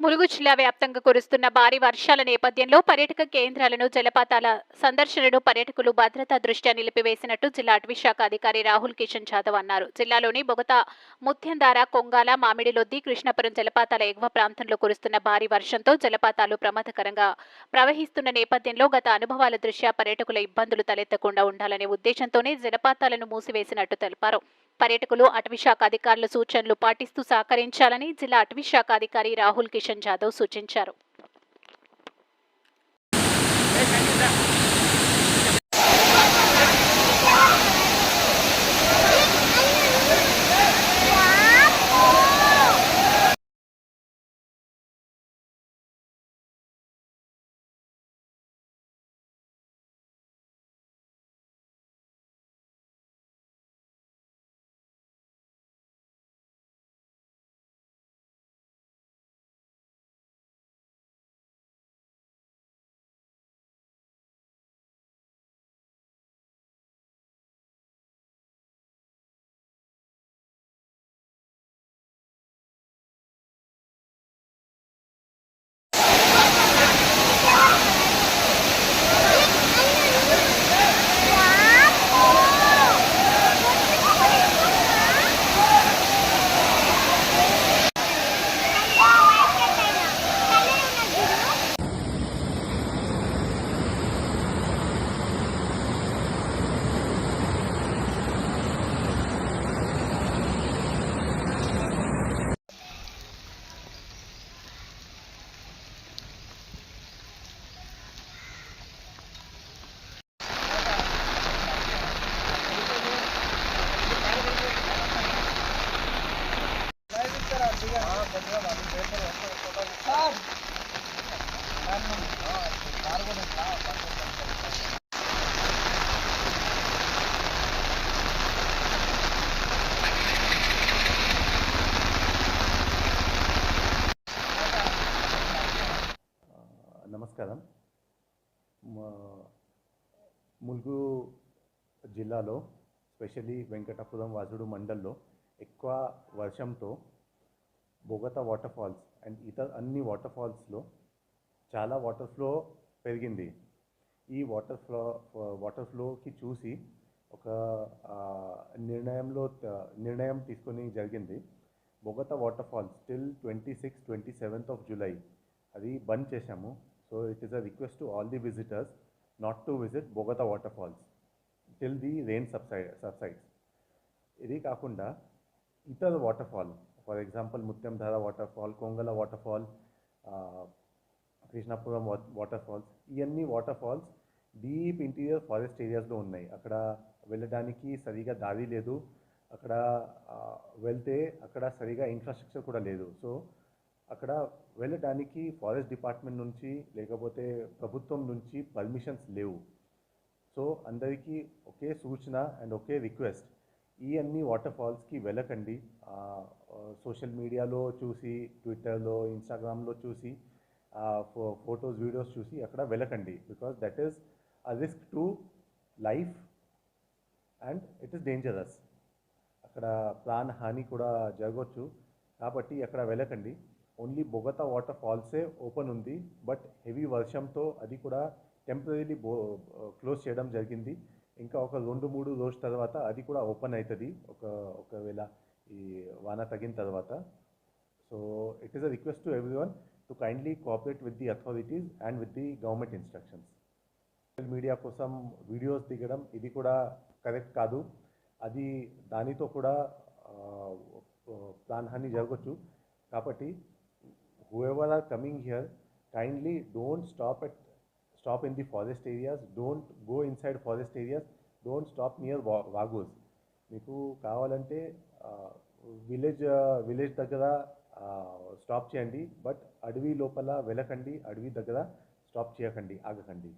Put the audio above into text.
ములుగు జిల్లా వ్యాప్తంగా కురుస్తున్న భారీ వర్షాల నేపథ్యంలో పర్యాటక కేంద్రాలను జలపాతాల సందర్శనను పర్యాటకులు భద్రతా దృష్ట్యా నిలిపివేసినట్టు జిల్లా అటవీ శాఖ అధికారి రాహుల్ కిషన్ జాదవ్ అన్నారు. జిల్లాలోని బొగత ముత్యందార కొంగాల మామిడిలొద్ది కృష్ణపురం జలపాతాల ఎగువ ప్రాంతంలో కురుస్తున్న భారీ వర్షంతో జలపాతాలు ప్రమాదకరంగా ప్రవహిస్తున్న నేపథ్యంలో గత అనుభవాల దృష్ట్యా పర్యాటకుల ఇబ్బందులు తలెత్తకుండా ఉండాలనే ఉద్దేశంతోనే జలపాతాలను మూసివేసినట్టు తెలిపారు. పర్యటకులు అటవీ శాఖ అధికారుల సూచనలు పాటిస్తూ సహకరించాలని జిల్లా అటవీశాఖ అధికారి రాహుల్ కిషన్ జాదవ్ సూచించారు. నమస్కారం. ములుగు జిల్లాలో స్పెషల్లీ వెంకటాపురం వాజుడు మండల్లో ఎక్కువ వర్షంతో బొగత వాటర్ ఫాల్స్ అండ్ ఇతర అన్ని వాటర్ ఫాల్స్లో చాలా వాటర్ ఫ్లో పెరిగింది. ఈ వాటర్ ఫ్లో వాటర్ ఫ్లోకి చూసి ఒక నిర్ణయంలో నిర్ణయం తీసుకొని జరిగింది. Bogatha water falls still twenty six twenty seventh of July. అది బంద్ చేశాము. So it is a request to all the visitors not to visit Bogatha water falls till the rain subside subsides. ఇది కాకుండా ఇతర water fall for example Muthyamdhara water fall Kongala water fall Krishnapuram water falls ఇవన్నీ water falls deep interior forest ఏరియాస్లో ఉన్నాయి. అక్కడ వెళ్ళడానికి సరిగా దారి లేదు. అక్కడ వెళ్తే అక్కడ సరిగా ఇన్ఫ్రాస్ట్రక్చర్ కూడా లేదు. సో అక్కడ వెళ్ళడానికి ఫారెస్ట్ డిపార్ట్మెంట్ నుంచి లేకపోతే ప్రభుత్వం నుంచి పర్మిషన్స్ లేవు. సో అందరికీ ఒకే సూచన అండ్ ఒకే రిక్వెస్ట్ ఈ అన్ని వాటర్ ఫాల్స్కి వెళ్ళకండి. సోషల్ మీడియాలో చూసి ట్విట్టర్లో ఇన్స్టాగ్రామ్లో చూసి ఫొటోస్ వీడియోస్ చూసి అక్కడ వెళ్ళకండి. Because that is a risk to life and it is dangerous అక్కడ ప్రాణ హాని కూడా జరగవచ్చు కాబట్టి అక్కడ వెళ్ళకండి. ఓన్లీ బొగతా వాటర్ ఫాల్సే ఓపెన్ ఉంది. బట్ హెవీ వర్షంతో అది కూడా టెంపరీ బో క్లోజ్ చేయడం జరిగింది. ఇంకా ఒక రెండు మూడు రోజు తర్వాత అది కూడా ఓపెన్ అవుతుంది ఒక ఒకవేళ ఈ వాన తగిన తర్వాత. So it is a request to everyone to kindly cooperate with the authorities and with the government instructions social media కోసం వీడియోస్ దిగడం ఇది కూడా కరెక్ట్ కాదు. అది దానితో కూడా ప్రాణహాని జరగచ్చు. కాబట్టి whoever are coming here kindly don't stop at stop in the forest areas don't go inside forest areas don't stop near wa- మీకు కావాలంటే విలేజ్ విలేజ్ దగ్గర స్టాప్ చేయండి. బట్ అడవి లోపల వెళ్ళకండి అడవి దగ్గర స్టాప్ చేయకండి. ఆగకండి.